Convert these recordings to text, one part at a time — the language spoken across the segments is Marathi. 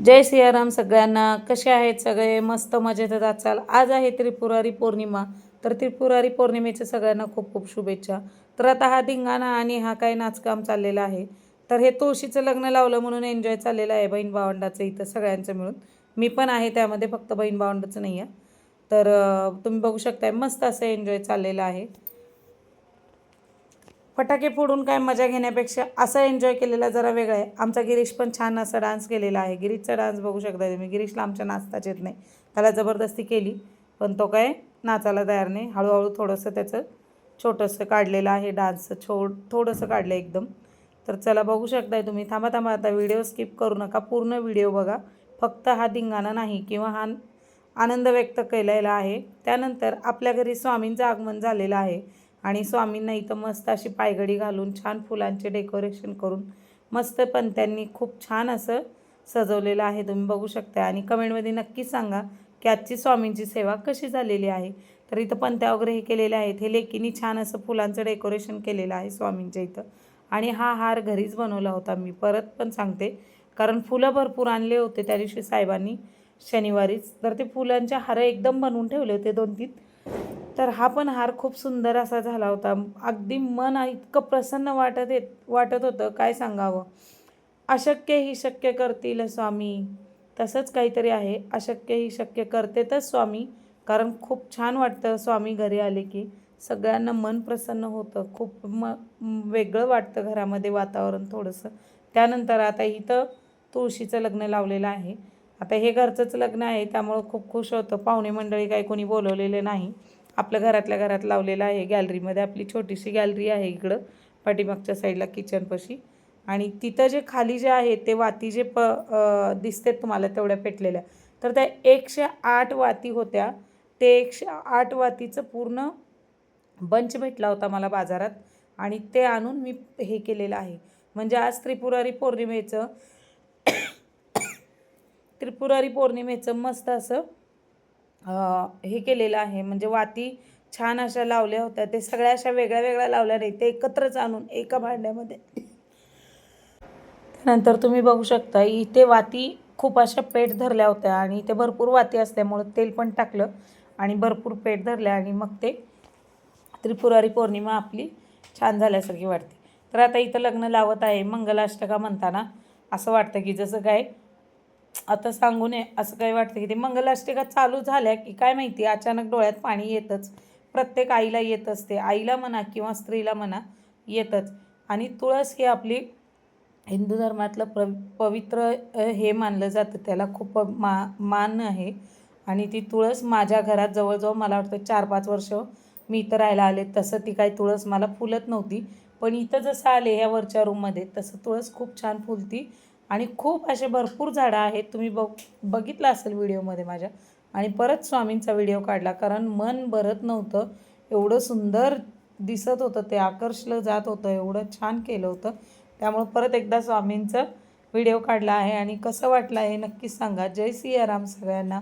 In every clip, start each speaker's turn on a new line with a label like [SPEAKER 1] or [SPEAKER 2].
[SPEAKER 1] जय सियाराम सगळ्यांना. कसे आहेत सगळे? मस्त मजेत असाल आज आहे त्रिपुरारी पौर्णिमा. तर त्रिपुरारी पौर्णिमेच्या सगळ्यांना खूप खूप शुभेच्छा. तर आता हा धिंगाणा आणि हा काय नाचकाम चाललेला आहे. तर हे तुळशीचं लग्न लावलं म्हणून एन्जॉय चाललेलं आहे बहीण भावंडाचं इथं सगळ्यांचं मिळून. मी पण आहे त्यामध्ये फक्त बहीण भावंडाचं नाही आहे तर तुम्ही बघू शकताय मस्त असं एन्जॉय चाललेलं आहे. फटाके फोडून काय मजा घेण्यापेक्षा असं एन्जॉय केलेला जरा वेगळा आहे. आमचा गिरीश पण छान असा डान्स केलेला आहे. गिरीशचा डान्स बघू शकता तुम्ही. गिरीशला आमच्या नाचताच येत नाही. त्याला जबरदस्ती केली पण तो काय नाचायला तयार नाही. हळूहळू थोडंसं त्याचं छोटंसं काढलेलं आहे. डान्सचं छो थोडंसं काढलं एकदम. तर चला बघू शकताय तुम्ही. थांबा थांबा. आता व्हिडिओ स्किप करू नका. पूर्ण व्हिडिओ बघा. फक्त हा धिंगाणा नाही किंवा हा आनंद व्यक्त केलेला आहे. त्यानंतर आपल्या घरी स्वामींचं आगमन झालेलं आहे. आणि स्वामींना इथं मस्त अशी पायघडी घालून छान फुलांचे डेकोरेशन करून मस्त पण त्यांनी खूप छान असं सजवलेलं आहे. तुम्ही बघू शकता आणि कमेंटमध्ये नक्की सांगा की आजची स्वामींची सेवा कशी झालेली आहे. तर इथं पंत्या वगैरे हे केलेले आहेत. हे लेकीनी छान असं फुलांचं डेकोरेशन केलेलं आहे स्वामींच्या इथं. आणि हा हार घरीच बनवला होता. मी परत पण सांगते. कारण फुलं भरपूर आणले होते त्या दिवशी साहेबांनी शनिवारीच. तर ते फुलांचे हार एकदम बनवून ठेवले होते दोन तीन तर हा पण हार खूप सुंदर असा झाला होता. अगदी मन इतकं प्रसन्न वाटत येत वाटत होतं. काय सांगावं? अशक्य ही शक्य करतील स्वामी. तसंच काहीतरी आहे. अशक्य ही शक्य करतेतच स्वामी. कारण खूप छान वाटतं स्वामी घरी आले की. सगळ्यांना मन प्रसन्न होतं. खूप म वेगळं वाटतं घरामध्ये वातावरण थोडंसं. त्यानंतर आता इथं तुळशीचं लग्न लावलेलं आहे. आता हे घरचंच लग्न आहे त्यामुळं खूप खुश होतं. पाहुणे मंडळी काही कोणी बोलवलेले नाही. आपलं घरातल्या घरात लावलेलं आहे गॅलरीमध्ये. आपली छोटीशी गॅलरी आहे इकडं पाठीमागच्या साईडला किचनपाशी आणि तिथं जे खाली जे आहे ते वाती जे प दिसतात दिसतेत तुम्हाला तेवढ्या पेटलेल्या. तर त्या एकशे आठ वाती होत्या. ते एकशे आठ वातीचं पूर्ण बंच भेटला होता मला बाजारात. आणि ते आणून मी हे केलेलं आहे. म्हणजे आज त्रिपुरारी पौर्णिमेचं त्रिपुरारी पौर्णिमेचं मस्त असं हे केलेलं आहे. म्हणजे वाती छान अशा लावल्या होत्या. ते सगळ्या अशा वेगळ्या वेगळ्या लावल्या नाही ते एकत्रच आणून एका भांड्यामध्ये. त्यानंतर तुम्ही बघू शकता इथे वाती खूप अशा पेट धरल्या होत्या आणि इथे भरपूर वाती असल्यामुळं तेल पण टाकलं आणि भरपूर पेट धरल्या आणि मग ते त्रिपुरारी पौर्णिमा आपली छान झाल्यासारखी वाटते. तर आता इथं लग्न लावत आहे मंगलाष्टका म्हणताना. असं वाटतं की जसं काय आता सांगू नये असं काही वाटतं की ते मंगलाष्टिका चालू झाल्या की काय माहिती अचानक डोळ्यात पाणी येतच. प्रत्येक आईला येत असते. आईला म्हणा किंवा स्त्रीला म्हणा येतच. आणि तुळस ही आपली हिंदू धर्मातलं प्र पवित्र हे मानलं जातं. त्याला खूप मा मान आहे. आणि ती तुळस माझ्या घरात जवळजवळ मला वाटतं चार पाच वर्ष मी इथं राहायला आले. तसं ती काही तुळस मला फुलत नव्हती. पण इथं जसं आले ह्या वरच्या रूममध्ये तसं तुळस खूप छान फुलती. आणि खूप असे भरपूर झाडं आहेत. तुम्ही बघ बघितलं असेल व्हिडिओमध्ये माझ्या. आणि परत स्वामींचा व्हिडिओ काढला कारण मन भरत नव्हतं. एवढं सुंदर दिसत होतं ते आकर्षलं जात होतं एवढं छान केलं होतं. त्यामुळं परत एकदा स्वामींचं व्हिडिओ काढला आहे आणि कसं वाटलं हे नक्कीच सांगा. जय सियाराम सगळ्यांना.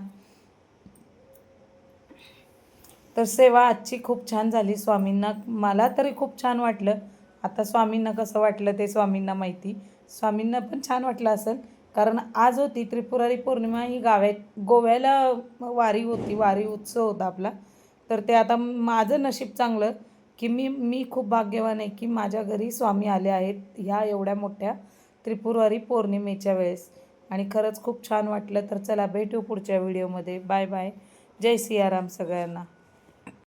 [SPEAKER 1] तर सेवा आजची खूप छान झाली स्वामींना. मला तरी खूप छान वाटलं. आता स्वामींना कसं वाटलं ते स्वामींना माहिती. स्वामींना पण छान वाटलं असेल. कारण आज होती त्रिपुरारी पौर्णिमा ही गाव्यात गोव्याला वारी होती वारी उत्सव होता आपला. तर ते आता माझं नशीब चांगलं की मी मी खूप भाग्यवान आहे की माझ्या घरी स्वामी आले आहेत ह्या एवढ्या मोठ्या त्रिपुरारी पौर्णिमेच्या वेळेस. आणि खरंच खूप छान वाटलं. तर चला भेटू पुढच्या व्हिडिओमध्ये. Bye bye. जय सियाराम सगळ्यांना.